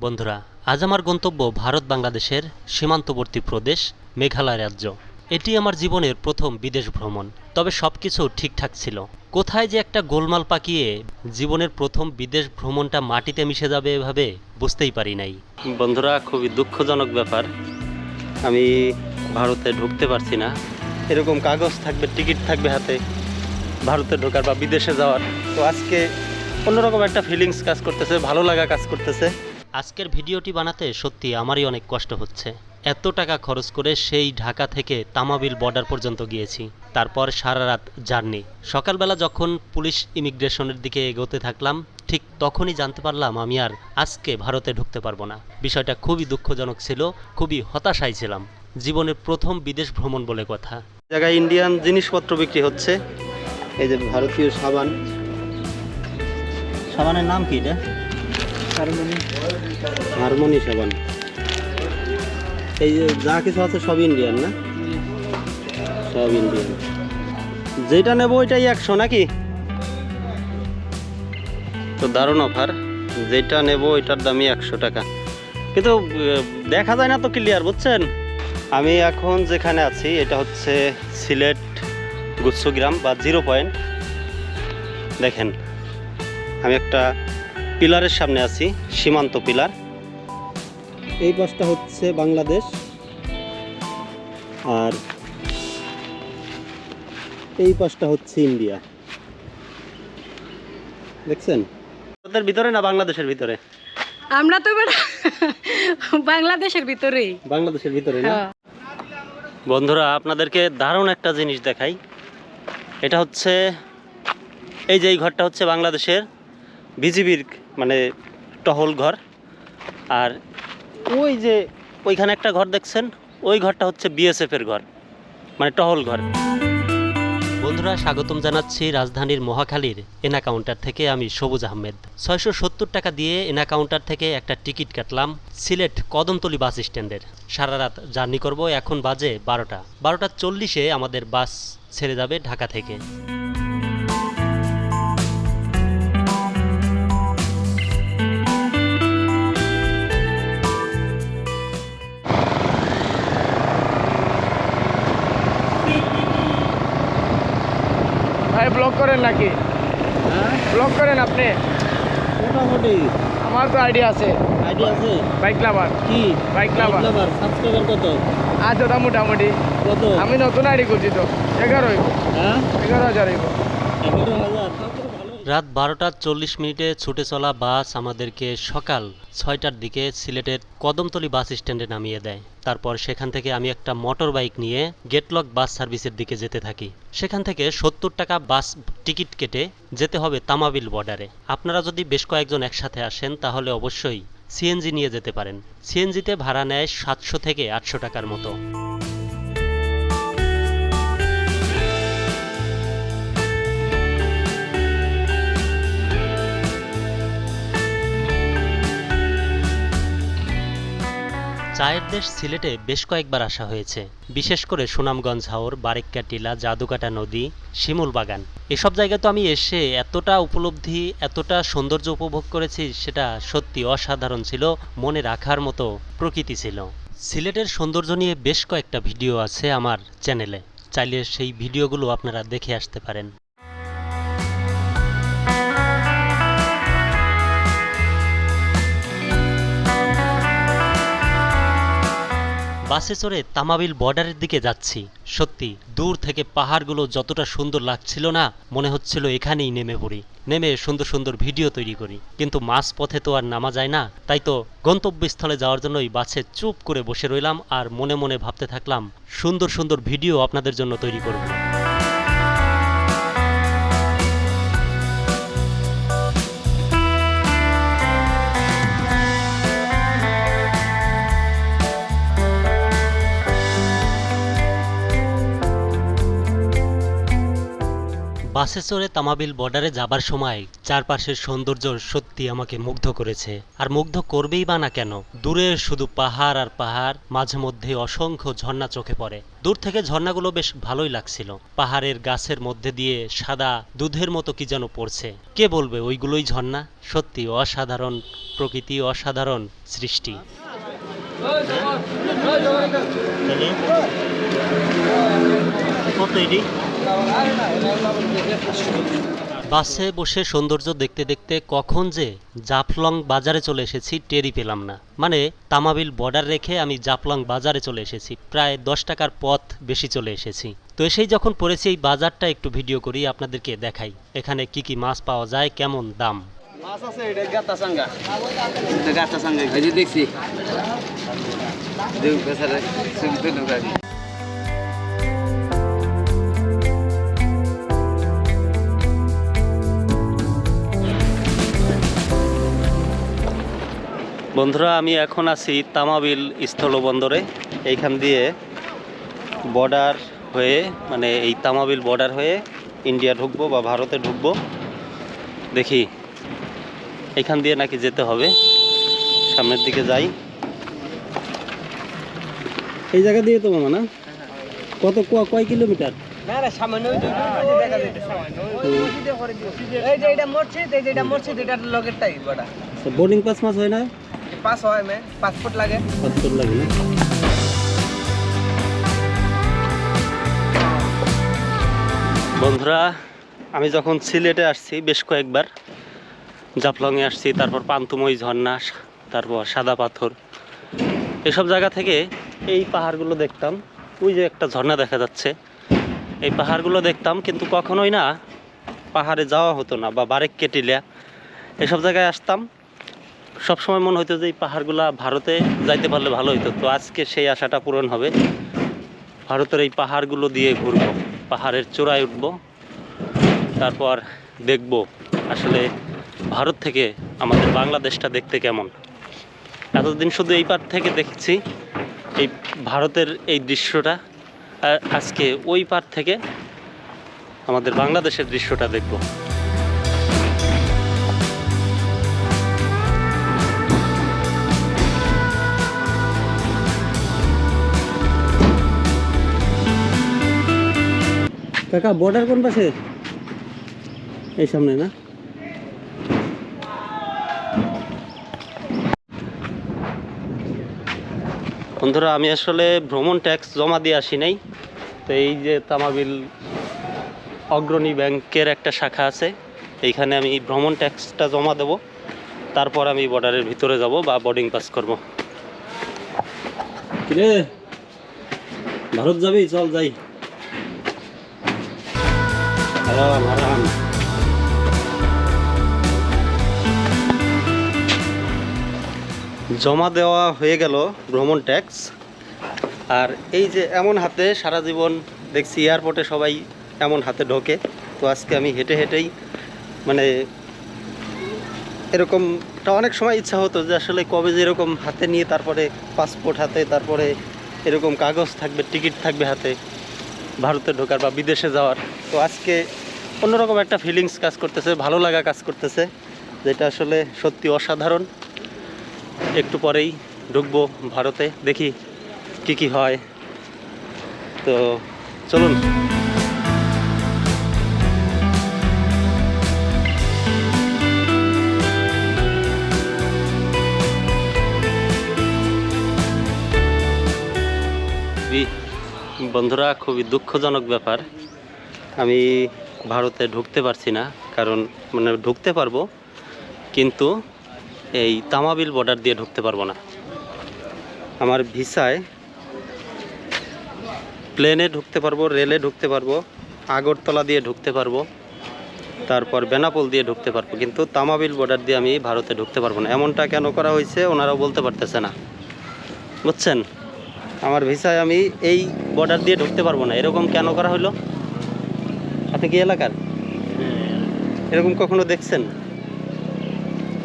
বন্ধুরা, আজ আমার গন্তব্য ভারত বাংলাদেশের সীমান্তবর্তী প্রদেশ, মেঘালয় রাজ্য। এটি আমার জীবনের প্রথম বিদেশ ভ্রমণ, তবে সব কিছু ঠিকঠাক ছিল। কোথায় যে একটা গোলমাল পাকিয়ে জীবনের প্রথম বিদেশ ভ্রমণটা মাটিতে মিশে যাবে এভাবে বুঝতেই পারি নাই। বন্ধুরা, খুবই দুঃখজনক ব্যাপার। আমি ভারতে ঢুকতে পারছি না। এরকম কাগজ থাকবে, টিকিট থাকবে হাতে, ভারতে ঢোকার বা বিদেশে যাওয়ার। তো আজকে অন্যরকম একটা ফিলিংস কাজ করতেছে, ভালো লাগা কাজ করতেছে। আজকের ভিডিওটি বানাতে সত্যি আমারই অনেক কষ্ট হচ্ছে। এত টাকা খরচ করে সেই ঢাকা থেকে তামাবিল বর্ডার পর্যন্ত গিয়েছি। তারপর সারা রাত জার্নি। সকালবেলা যখন পুলিশ ইমিগ্রেশনের দিকে এগোতে থাকলাম ঠিক তখনই জানতে পারলাম আমি আর আজকে ভারতে ঢুকতে পারব না। বিষয়টা খুবই দুঃখজনক ছিল খুবই হতাশায় ছিলাম। জীবনের প্রথম বিদেশ ভ্রমণ বলে কথা। জায়গায় ইন্ডিয়ান জিনিসপত্র বিক্রি হচ্ছে। এই যে ভারতীয় সাবান। সাবানের নাম কি এটা? হারমোনি। সাবান। এই যে যা কিছু আছে সব ইন্ডিয়ান না? সব ইন্ডিয়ান। যেটা নেব ওইটাই একশো নাকি? তো দারুণ অফার। যেটা নেব ওইটার দামই একশো টাকা। কিন্তু দেখা যায় না তো ক্লিয়ার বুঝছেন? আমি এখন যেখানে আছি, এটা হচ্ছে সিলেট গুচ্ছগ্রাম বা জিরো পয়েন্ট। দেখেন, আমি একটা পিলারের সামনে আছি সীমান্ত পিলার। এই পাশটা হচ্ছে বাংলাদেশ। আর এই পাশটা হচ্ছে ইন্ডিয়া। দেখছেন? ওদের ভিতরে না বাংলাদেশের ভিতরে? আমরা তো এবার বাংলাদেশের ভিতরেই। বাংলাদেশের ভিতরে না? হ্যাঁ। বন্ধুরা আপনাদেরকে দারুণ একটা জিনিস দেখাই। এটা হচ্ছে এই যে এই ঘরটা হচ্ছে বাংলাদেশের বিজিবির মানে টহল ঘর। আর ওই যে ওইখানে একটা ঘর দেখছেন, ওই ঘরটা হচ্ছে বিএসএফ এর ঘর মানে টহল ঘর। বন্ধুরা, স্বাগতম জানাচ্ছি রাজধানীর মহাখালীর এনা কাউন্টার থেকে আমি সবুজ আহমেদ। ছয়শো সত্তর টাকা দিয়ে এনা কাউন্টার থেকে একটা টিকিট কাটলাম সিলেট কদমতলি বাস স্ট্যান্ডের। সারা রাত জার্নি করব, এখন বাজে বারোটা। বারোটা চল্লিশে আমাদের বাস ছেড়ে যাবে ঢাকা থেকে। ভাই ব্লগ করেন নাকি? ব্লগ করেন আপনি। মোটামুটি। আমার তো আইডিয়া আছে। আইডিয়া আছে? বাইক লাভার কি? বাইক লাভার সাবস্ক্রাইবার কত? আজ দাদা মোটামুটি। কত? আমি নতুন আইডি করছি তো। এগারো হইব হ্যাঁ? এগারো হাজার হইব। রাত বারোটা চল্লিশ মিনিটে ছুটে চলা বাস আমাদেরকে সকাল ছয়টার দিকে সিলেটের কদমতলি বাস স্ট্যান্ডে নামিয়ে দেয়। তারপর সেখান থেকে আমি একটা মোটর বাইক নিয়ে গেটলক বাস সার্ভিসের দিকে যেতে থাকি। সেখান থেকে সত্তর টাকা বাস টিকিট কেটে যেতে হবে তামাবিল বর্ডারে। আপনারা যদি বেশ কয়েকজন একসাথে আসেন, তাহলে অবশ্যই সিএনজি নিয়ে যেতে পারেন। সিএনজিতে ভাড়া নেয় সাতশো থেকে আটশো টাকার মতো। চায়ের দেশ সিলেটে বেশ কয়েকবার আসা হয়েছে। বিশেষ করে সুনামগঞ্জ, হাওর বারেক্কা টিলা জাদুকাটা নদী, শিমুল বাগান। এসব জায়গায় তো আমি এসে এতটা উপলব্ধি, এতটা সৌন্দর্য উপভোগ করেছি, সেটা সত্যি অসাধারণ ছিল, মনে রাখার মতো প্রকৃতি ছিল। সিলেটের সৌন্দর্য নিয়ে বেশ কয়েকটা ভিডিও আছে আমার চ্যানেলে। চাইলে সেই ভিডিওগুলো আপনারা দেখে আসতে পারেন। বাসে চড়ে তামাবিল বর্ডারের দিকে যাচ্ছি। সত্যি, দূর থেকে পাহাড়গুলো যতটা সুন্দর লাগছিল না, মনে হচ্ছিল এখানেই নেমে পড়ি। নেমে সুন্দর সুন্দর ভিডিও তৈরি করি। কিন্তু মাঝ পথে তো আর নামা যায় না। তাই তো গন্তব্যস্থলে যাওয়ার জন্যই বাসে চুপ করে বসে রইলাম আর মনে মনে ভাবতে থাকলাম, সুন্দর সুন্দর ভিডিও আপনাদের জন্য তৈরি করব। বাসে চড়ে তামাবিল বর্ডারে যাবার সময় চারপাশের সৌন্দর্য সত্যি আমাকে মুগ্ধ করেছে। আর মুগ্ধ করবেই বা না কেন? দূরে শুধু পাহাড় আর পাহাড় মাঝে মধ্যে অসংখ্য ঝর্ণা চোখে পড়ে। দূর থেকে ঝর্ণাগুলো বেশ ভালোই লাগছিল। পাহাড়ের গাছের মধ্যে দিয়ে সাদা দুধের মতো কি যেন পড়ছে। কে বলবে ওইগুলোই ঝর্ণা? সত্যি অসাধারণ প্রকৃতি অসাধারণ সৃষ্টি। কত এটি? বাসে বসে সৌন্দর্য দেখতে দেখতে কখন যে জাফলং বাজারে চলে এসেছি টেরি পেলাম না। মানে তামাবিল বর্ডার রেখে আমি জাফলং বাজারে চলে এসেছি। প্রায় দশ টাকার পথ বেশি চলে এসেছি। তো এসেই যখন পড়েছি এই বাজারটা একটু ভিডিও করি, আপনাদেরকে দেখাই। এখানে কি কি মাছ পাওয়া যায়, কেমন দাম? মাছ আছে দেখছি। বন্ধুরা আমি এখন আছি তামাবিল স্থলবন্দরে। এইখান দিয়ে বর্ডার হয়ে মানে এই তামাবিল বর্ডার হয়ে ইন্ডিয়া ঢুকবো বা ভারতে ঢুকবো। দেখি এখান দিয়ে নাকি যেতে হবে। সামনের দিকে যাই। এই জায়গা দিয়ে তো মামা না? কত কয় কিলোমিটার? বোর্ডিং পাস মাস হয় না? পাস হয় মে পাসপোর্ট লাগে। পাসপোর্ট লাগে। বন্ধুরা, আমি যখন সিলেটে আসছি বেশ কয়েকবার, জাফলংয়ে আসছি, তারপর পান্তুময় ঝর্ণা তারপর সাদা পাথর, এসব জায়গা থেকে এই পাহাড়গুলো দেখতাম। ওই যে একটা ঝর্ণা দেখা যাচ্ছে। এই পাহাড়গুলো দেখতাম, কিন্তু কখনোই না পাহাড়ে যাওয়া হতো না বা বারেক কেটিলিয়া এসব জায়গায় আসতাম সবসময় মনে হতো যে এই পাহাড়গুলা ভারতে যাইতে পারলে ভালো হতো তো আজকে সেই আশাটা পূরণ হবে। ভারতের এই পাহাড়গুলো দিয়ে ঘুরবো, পাহাড়ের চূড়ায় উঠবো, তারপর দেখব আসলে ভারত থেকে আমাদের বাংলাদেশটা দেখতে কেমন। এতদিন শুধু এই পার থেকে দেখেছি, এই ভারতের এই দৃশ্যটা আজকে ওই পার থেকে আমাদের বাংলাদেশের দৃশ্যটা দেখব। কাকা বর্ডার কোন পাশে? এই সামনে না? বন্ধুরা আমি আসলে ভ্রমণ ট্যাক্স জমা দিয়ে আসি নাই। তো এই যে তামাবিল অগ্রণী ব্যাংকের একটা শাখা আছে এইখানে আমি ভ্রমণ ট্যাক্সটা জমা দেব। তারপর আমি বর্ডারের ভিতরে যাব বা বোর্ডিং পাস করব। কিরে? ভারত যাবি? চল যাই। আরাম জমা দেওয়া হয়ে গেল ভ্রমণ ট্যাক্স। আর এই যে এমন হাতে সারা জীবন দেখছি এয়ারপোর্টে সবাই এমন হাতে ঢোকে। তো আজকে আমি হেঁটে হেঁটেই মানে এরকমটা অনেক সময় ইচ্ছা হতো যে আসলে কবে যে এরকম হাতে নিয়ে তারপরে পাসপোর্ট হাতে, তারপরে এরকম কাগজ থাকবে টিকিট থাকবে হাতে। ভারতে ঢোকার বা বিদেশে যাওয়ার। তো আজকে অন্যরকম একটা ফিলিংস কাজ করতেছে, ভালো লাগা কাজ করতেছে, যেটা আসলে সত্যি অসাধারণ। একটু পরেই ঢুকবো ভারতে, দেখি কি কি হয়। তো চলুন। বন্ধুরা, খুবই দুঃখজনক ব্যাপার। আমি ভারতে ঢুকতে পারছি না, কারণ মানে ঢুকতে পারব, কিন্তু এই তামাবিল বর্ডার দিয়ে ঢুকতে পারব না। আমার ভিসায় প্লেনে ঢুকতে পারব রেলে ঢুকতে পারব, আগরতলা দিয়ে ঢুকতে পারব, তারপর বেনাপোল দিয়ে ঢুকতে পারব, কিন্তু তামাবিল বর্ডার দিয়ে আমি ভারতে ঢুকতে পারব না। এমনটা কেন করা হয়েছে, ওনারাও বলতে পারতেছে না। বুঝছেন? আমার ভিসায় আমি এই বর্ডার দিয়ে ঢুকতে পারব না। এরকম কেন করা হলো আপনি কি এলাকার? এরকম কখনো দেখছেন?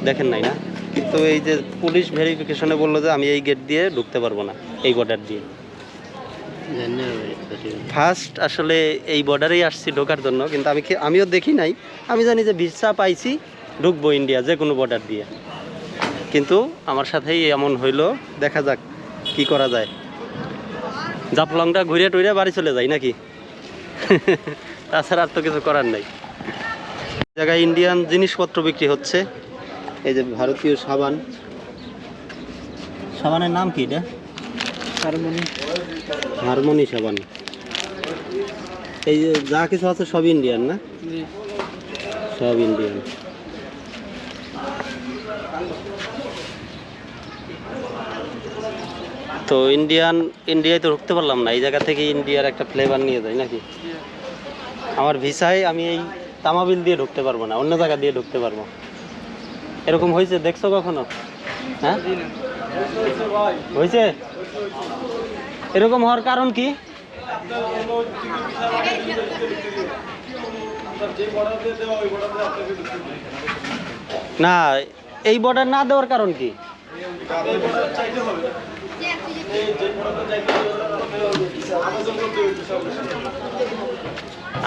দেখেন নাই না? কিন্তু এই যে পুলিশ ভেরিফিকেশনে বলল যে আমি এই গেট দিয়ে ঢুকতে পারব না, এই বর্ডার দিয়ে। ফার্স্ট আসলে এই বর্ডারেই আসছি ঢোকার জন্য, কিন্তু আমি আমিও দেখি নাই। আমি জানি যে ভিসা পাইছি, ঢুকবো ইন্ডিয়া যে কোনো বর্ডার দিয়ে। কিন্তু আমার সাথেই এমন হইল, দেখা যাক কি করা যায়। জাফলংটা ঘুরে টুরে বাড়ি চলে যাই নাকি? তাছাড়া আর তো কিছু করার নাই। জায়গায় ইন্ডিয়ান জিনিসপত্র বিক্রি হচ্ছে। এই যে ভারতীয় সাবান। সাবানের নাম কি এটা? হারমোনি। সাবান। এই যে যা কিছু আছে সব ইন্ডিয়ান না? সব ইন্ডিয়ান তো ইন্ডিয়ান ইন্ডিয়ায় তো ঢুকতে পারলাম না। এই জায়গা থেকে ইন্ডিয়ার একটা ফ্লেভার নিয়ে যায় নাকি? আমার ভিসায় আমি এই তামাবিল দিয়ে ঢুকতে পারব না, অন্য জায়গা দিয়ে ঢুকতে পারব। এরকম হয়েছে, দেখছ কখনো? হ্যাঁ? হয়েছে? এরকম হওয়ার কারণ কি? না, এই বর্ডার না দেওয়ার কারণ কি?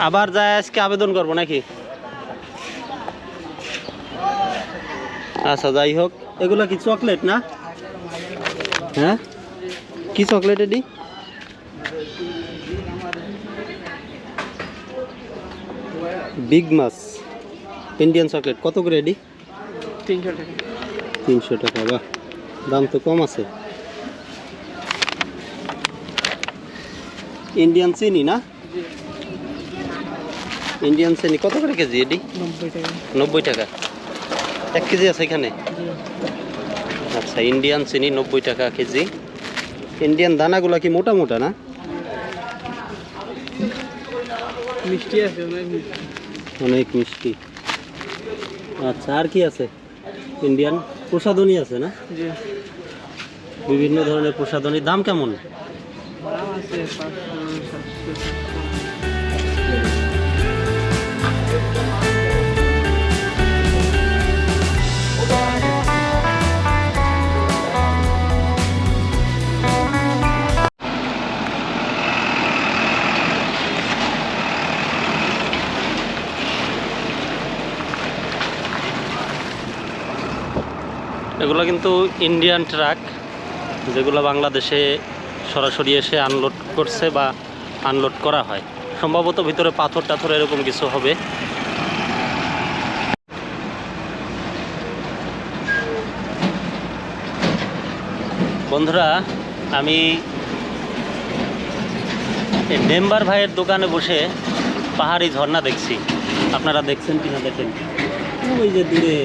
আবার যায় আজকে আবেদন করব নাকি? আচ্ছা যাই হোক। এগুলো কি চকলেট না? হ্যাঁ? কি চকলেট এটি বিগ মাস ইন্ডিয়ান চকলেট কত করে এডি? তিনশো টাকা। তিনশো টাকা বাহ। দাম তো কম আছে। ইন্ডিয়ান চিনি না? ইন্ডিয়ান চিনি কত করে কেজি এডি নব্বই টাকা। এক কেজি আছে এখানে? আচ্ছা ইন্ডিয়ান চিনি নব্বই টাকা কেজি। ইন্ডিয়ান দানাগুলো কি মোটা মোটা না? মিষ্টি আছে অনেক মিষ্টি। আচ্ছা আর কি আছে? ইন্ডিয়ান প্রসাধনী আছে না? বিভিন্ন ধরনের প্রসাধনী। দাম কেমন? আছে এগুলো কিন্তু ইন্ডিয়ান ট্রাক যেগুলো বাংলাদেশে সরাসরি এসে আনলোড করছে বা আনলোড করা হয়। সম্ভবত ভিতরে পাথর টাথর এরকম কিছু হবে। বন্ধুরা, আমি ডেম্বার ভাইয়ের দোকানে বসে পাহাড়ি ঝর্ণা দেখছি। আপনারা দেখছেন কিনা দেখেন? ওই যে দূরে।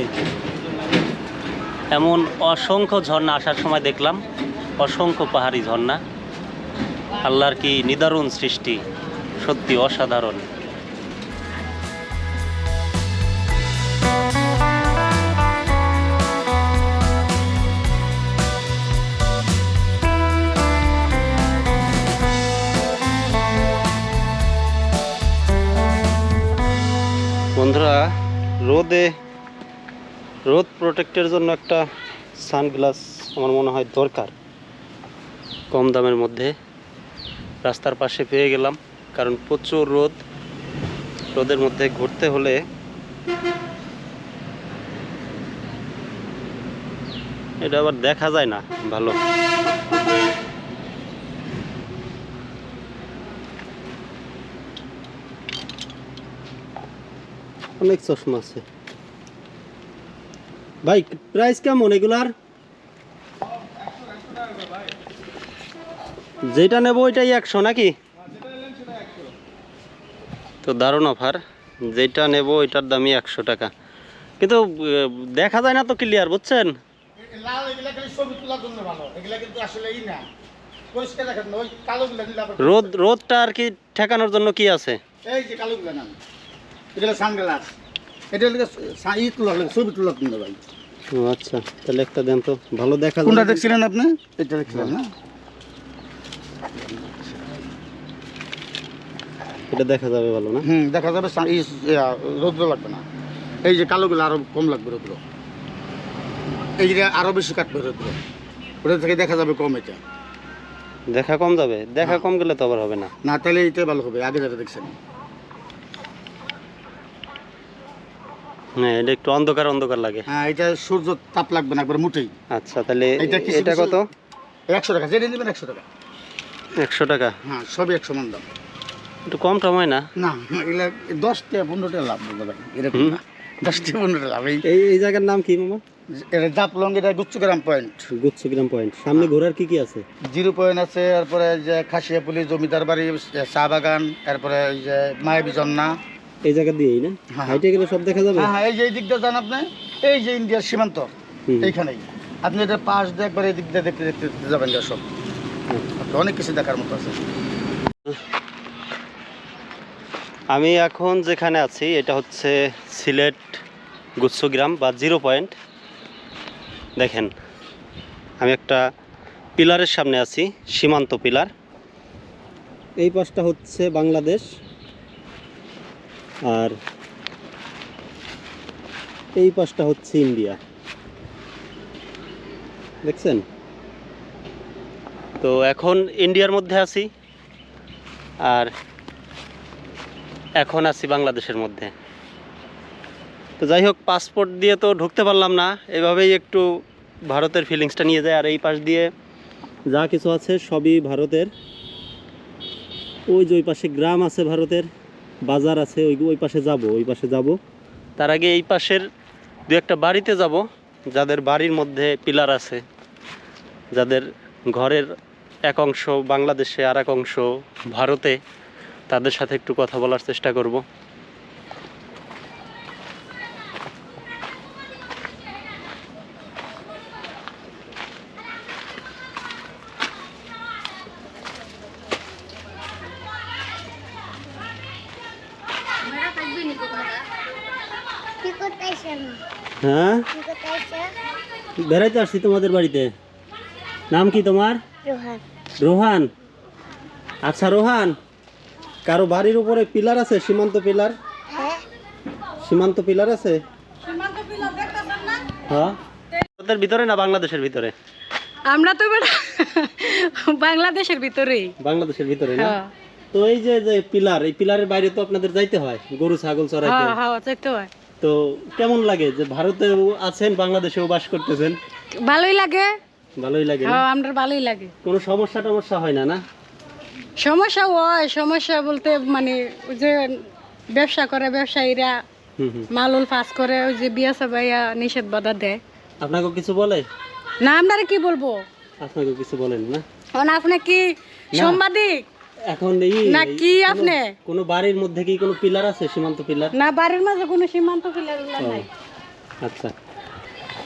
এমন অসংখ্য ঝর্ণা আসার সময় দেখলাম। অসংখ্য পাহাড়ি ঝর্ণা। আল্লাহর কি নিদারুণ সৃষ্টি, সত্যি অসাধারণ। বন্ধুরা, রোদে, রোদ প্রোটেক্টের জন্য একটা সানগ্লাস আমার মনে হয় দরকার। কম দামের মধ্যে। রাস্তার পাশে পেয়ে গেলাম, কারণ প্রচুর রোদ। রোদের মধ্যে ঘুরতে হলে এটা আবার দেখা যায় না ভালো। অনেক চশমা আছে। ভাই প্রাইস কেমন এগুলার? যেটা নেব ওইটাই একশো নাকি? তো দারুণ অফার যেটা নেব ওইটার দামই একশো টাকা। কিন্তু দেখা যায় না তো ক্লিয়ার বুঝছেন? রোদ রোদটা আর কি ঠেকানোর জন্য কি আছে? এই যে কালোগুলা নাম এগুলা সানগ্লাস। এটা ই তোলার ছবি তোলার ভাই। ও আচ্ছা তাহলে একটা দেন তো। ভালো দেখা কোনটা দেখছিলেন আপনি? এটা দেখছিলেন না? এটা দেখা যাবে ভালো না? হুম দেখা যাবে রৌদ্র লাগবে না। এই যে কালোগুলো আরও কম লাগবে রৌদ্র। এই যে আরও বেশি কাটবে রৌদ্র। ওটা থেকে দেখা যাবে কম এটা। দেখা কম যাবে? দেখা কম গেলে তো আবার হবে না। না তাহলে এটাই ভালো হবে আগে যেটা দেখছেন। হ্যাঁ এটা একটু অন্ধকার অন্ধকার লাগে। হ্যাঁ এটা সূর্য তাপ লাগবে না একবার মুটেই। আচ্ছা তাহলে এটা কত? একশো টাকা যেটা নেবেন একশো টাকা। একশো টাকা? হ্যাঁ সবই একশো মান দাম। একটু কম টম হয় না? না এগুলা দশটা পনেরোটা লাভ বলতে এরকম না। দশটা পনেরোটা লাভ। এই এই জায়গার নাম কি মামা? এটা জাপলং এটা গুচ্ছগ্রাম পয়েন্ট। গুচ্ছগ্রাম পয়েন্ট। সামনে ঘোরার কি কি আছে? জিরো পয়েন্ট আছে তারপরে যে খাসিয়াপুলি জমিদার বাড়ি চা বাগান তারপরে এই যে মায়াবী জন্না এই জায়গা দিয়েই না? হ্যাঁ। হাইটে গেলে সব দেখা যাবে? হ্যাঁ হ্যাঁ এই যে এই দিকটা যান আপনি এই যে ইন্ডিয়ার সীমান্ত। এইখানেই। আপনি এটা পাশ দিয়ে একবার এই দিকটা দেখতে দেখতে যাবেন সব অনেক কিছু দেখার মতো আছে। আমি এখন যেখানে আছি, এটা হচ্ছে সিলেট গুচ্ছগ্রাম বা জিরো পয়েন্ট। দেখেন, আমি একটা পিলারের সামনে আছি, সীমান্ত পিলার। এই পাশটা হচ্ছে বাংলাদেশ। আর এই পাশটা হচ্ছে ইন্ডিয়া। দেখছেন? তো এখন ইন্ডিয়ার মধ্যে আছি আর এখন আছি বাংলাদেশের মধ্যে। তো যাই হোক পাসপোর্ট দিয়ে তো ঢুকতে পারলাম না, এভাবেই একটু ভারতের ফিলিংসটা নিয়ে যায়, আর এই পাশ দিয়ে যা কিছু আছে সবই ভারতের। ওই যে ওই পাশে গ্রাম আছে ভারতের, বাজার আছে, ওই ওই পাশে যাব, ওই পাশে যাব। তার আগে এই পাশের দু একটা বাড়িতে যাব, যাদের বাড়ির মধ্যে পিলার আছে, যাদের ঘরের এক অংশ বাংলাদেশে আর এক অংশ ভারতে। তাদের সাথে একটু কথা বলার চেষ্টা করব। হ্যাঁ? বেড়াইতে আসছি তোমাদের বাড়িতে। নাম কি তোমার? রোহান। রোহান? আচ্ছা রোহান কারও বাড়ির উপরে পিলার আছে? সীমান্ত পিলার? হ্যাঁ। সীমান্ত পিলার আছে? হ্যাঁ। ভারতের ভিতরে না বাংলাদেশের ভিতরে? আমরা তো বাংলাদেশের ভিতরেই। বাংলাদেশের ভিতরে না? হ্যাঁ। তো এই যে যে পিলার এই পিলারের বাইরে তো আপনাদের যাইতে হয়? গরু ছাগল চড়াইতে? হ্যাঁ হ্যাঁ হয়। তো কেমন লাগে যে ভারতেও আছেন বাংলাদেশেও বাস করতেছেন? ভালোই লাগে। ভালোই লাগে হ্যাঁ আমরা ভালোই লাগে। কোনো সমস্যা টমস্যা হয় না না? সমস্যা হয় সমস্যা বলতে মানে ওই যে ব্যবসা করে ব্যবসায়ীরা মালুল পাস করে ওই যে বিয়া সবাইয়া নিষেধ বাধা দেয়। আপনাকে কিছু বলে? না আপনারা কি বলব? আপনাকে কিছু বলেন না? এখন আপনি কি সাংবাদিক? এখন এই না কি আপনি? কোনো বাড়ির মধ্যে কি কোনো পিলার আছে সীমান্ত পিলার? না বাড়ির মাঝে কোনো সীমান্ত পিলার নাই। আচ্ছা।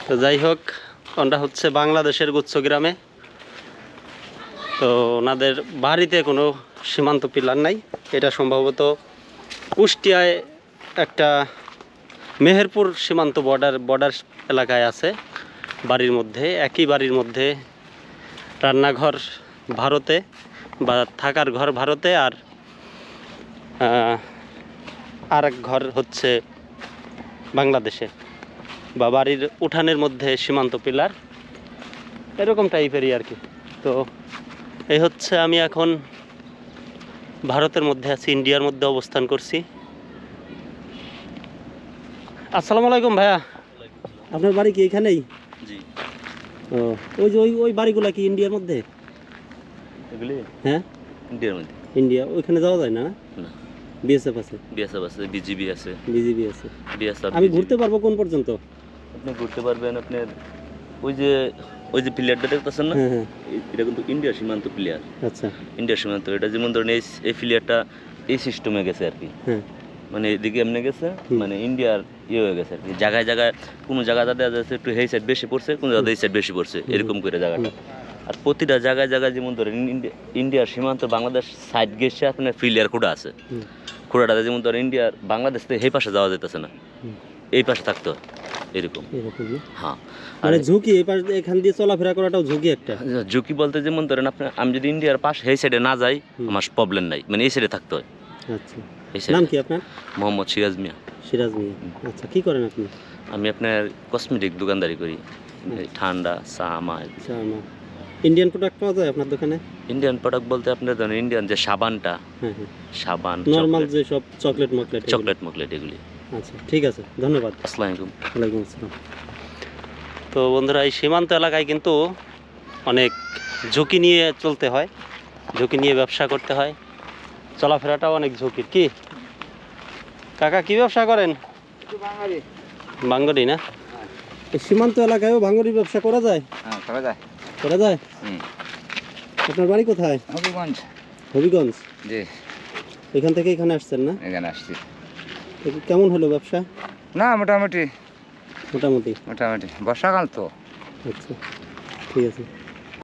তো যাই হোক ওটা হচ্ছে বাংলাদেশের গুচ্ছ গ্রামে। তো ওনাদের বাড়িতে কোনো সীমান্ত পিলার নাই। এটা সম্ভবত কুষ্টিয়ায় একটা মেহেরপুর সীমান্ত বর্ডার বর্ডার এলাকায় আছে। বাড়ির মধ্যে, একই বাড়ির মধ্যে রান্নাঘর ভারতে বা থাকার ঘর ভারতে আর আর ঘর হচ্ছে বাংলাদেশে। বা বাড়ির উঠানের মধ্যে সীমান্ত পিলার এরকম টাইপেরই আর কি। তো এই হচ্ছে আমি এখন ভারতের মধ্যে আছি ইন্ডিয়ার মধ্যে অবস্থান করছি। আসসালামু আলাইকুম ভাইয়া। আপনার বাড়ি কি এখানেই? জি। ও ওই যে ওই ওই বাড়িগুলা কি ইন্ডিয়ার মধ্যে? এগুলি? হ্যাঁ? ইন্ডিয়ার মধ্যে। ইন্ডিয়া ওইখানে যাওয়া যায় না? না। বিএসএফ আছে? বিএসএফ আছে বিজিবি আছে। বিজিবি আছে। বিএসএফ আমি ঘুরতে পারব কোন পর্যন্ত? আপনি ঘুরতে পারবেন আপনার ওই যে ওই যে প্লেয়ারটা দেখতেছেন না? এটা কিন্তু ইন্ডিয়ার সীমান্ত প্লেয়ার আচ্ছা। ইন্ডিয়ার সীমান্ত এটা যেমন ধরেন এই এই প্লেয়ারটা এই সিস্টেমে গেছে আর কি মানে এদিকে এমনি গেছে মানে ইন্ডিয়ার ইয়ে হয়ে গেছে আর কি জায়গায় জায়গায় কোনো জায়গাটা দেখা যাচ্ছে একটু এই সাইড বেশি পড়ছে কোনো জায়গায় এই সাইড বেশি পড়ছে এরকম করে জায়গাটা। আর প্রতিটা জায়গায় জায়গায় যেমন ধরেন ইন্ডিয়া- ইন্ডিয়ার সীমান্ত বাংলাদেশ সাইড গেছে আপনার ফিলিয়ার খুঁড়া আছে। খুঁড়াটাতে যেমন ধরেন ইন্ডিয়ার বাংলাদেশ থেকে এই পাশে যাওয়া যেতেছে না। এই পাশে থাকতে হয় এরকম? হ্যাঁ। মানে ঝুঁকি এই পাশ এখান দিয়ে চলাফেরা করাটাও ঝুঁকি একটা। ঝুঁকি বলতে যেমন ধরেন আপনার আমি যদি ইন্ডিয়ার পাশ এই সাইডে না যাই আমার প্রবলেম নাই। মানে এই সাইডে থাকতে হয়। আচ্ছা। নাম কি আপনার? মোহাম্মদ সিরাজ মিয়া। সিরাজ মিয়া। আচ্ছা কি করেন আপনি? আমি আপনার কসমেটিক দোকানদারি করি। ঠান্ডা চা মাছ আচ্ছা ইন্ডিয়ান প্রোডাক্ট পাওয়া যায় আপনার দোকানে? ইন্ডিয়ান প্রোডাক্ট বলতে আপনার ধরেন ইন্ডিয়ান যে সাবানটা হ্যাঁ হ্যাঁ। সাবান নর্মাল যে সব চকলেট মকলেট চকলেট মকলেট এগুলি। আচ্ছা ঠিক আছে ধন্যবাদ। আসসালামু আলাইকুম। ওয়ালাইকুম আসসালাম। তো বন্ধুরা এই সীমান্ত এলাকায় কিন্তু অনেক ঝুঁকি নিয়ে চলতে হয় ঝুঁকি নিয়ে ব্যবসা করতে হয়। চলাফেরাটাও অনেক ঝুঁকির কি? কাকা কি ব্যবসা করেন? বাঙ্গরি না? এই সীমান্ত এলাকায়ও ভাঙ্গরি ব্যবসা করা যায়? হ্যাঁ করা যায়। করা যায়? হুম। আপনার বাড়ি কোথায়? হবিগঞ্জ। হবিগঞ্জ? জি। এখান থেকে এখানে আসছেন না? এখানে আসছি। কেমন হলো ব্যবসা? না মোটামুটি। মোটামুটি। মোটামুটি। বর্ষাকাল তো। আচ্ছা ঠিক আছে।